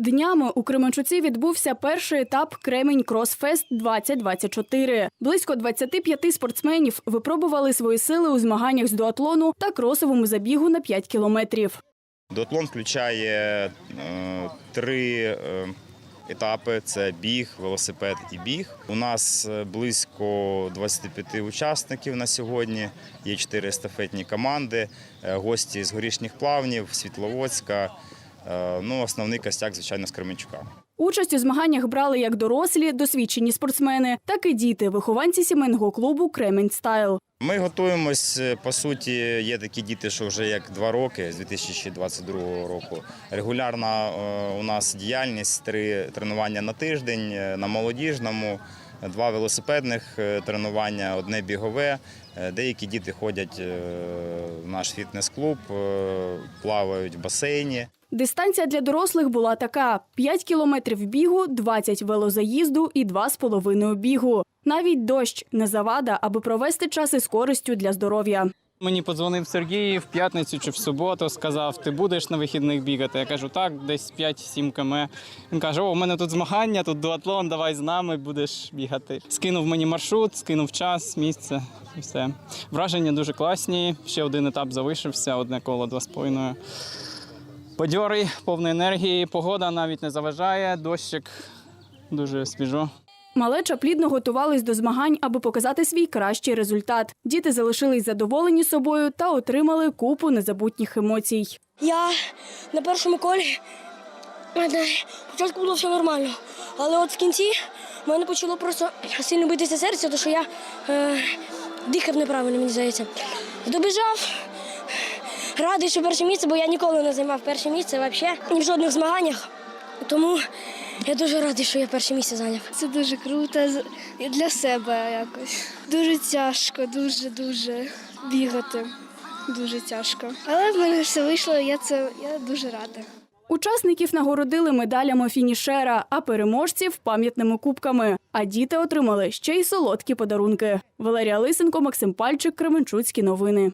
Днями у Кременчуці відбувся перший етап Кремінь Кросфест 2024. Близько 25 спортсменів випробували свої сили у змаганнях з дуатлону та кросовому забігу на 5 кілометрів. Дуатлон включає е, три е, етапи: це біг, велосипед і біг. У нас е, близько 25 учасників на сьогодні. Є чотири естафетні команди, е, гості з горішніх плавнів, Світловодська. Е, Ну, основний костяк, звичайно, з Кременчука. Участь у змаганнях брали як дорослі, досвідчені спортсмени, так і діти, вихованці сімейного клубу Кремінь Стайл. Ми готуємось. е, По суті, є такі діти, що вже як два роки з 2022 року. Регулярна е, у нас діяльність три тренування на тиждень на молодіжному, два велосипедних е, тренування, одне бігове. Е, Деякі діти ходять е, в наш фітнес-клуб, плавають в басейні. Дистанція для дорослих була така: 5 кілометрів бігу, 20 велозаїзду і 2,5 бігу. Навіть дощ не завада, аби провести час із користю для здоров'я. Мені подзвонив Сергій в п'ятницю чи в суботу, сказав, ти будеш на вихідних бігати. Я кажу, так, десь 5-7 км. Він каже: О, у мене тут змагання, тут дуатлон, давай з нами будеш бігати. Скинув мені маршрут, скинув час, місце і все. Враження дуже класні. Ще один етап залишився, одне коло два з половиною. Бадьорий, повний енергії, погода навіть не заважає, дощик дуже свіжо. Малеча плідно готувались до змагань, аби показати свій кращий результат. Діти залишились задоволені собою та отримали купу незабутніх емоцій. Я на першому колі спочатку було все нормально, але от в кінці в мене почало просто сильно битися серце, тому що я е, дихав неправильно, мені здається. Добіжав, радий, що перше місце, бо я ніколи не займав перше місце взагалі ні в жодних змаганнях. Тому я дуже радий, що я перше місце зайняв. Це дуже круто для себе якось. Дуже тяжко, дуже дуже бігати. Дуже тяжко. Але в мене все вийшло, я це я дуже рада. Учасників нагородили медалями фінішера, а переможців пам'ятними кубками. А діти отримали ще й солодкі подарунки. Валерія Лисенко, Максим Пальчик, Кременчуцькі новини.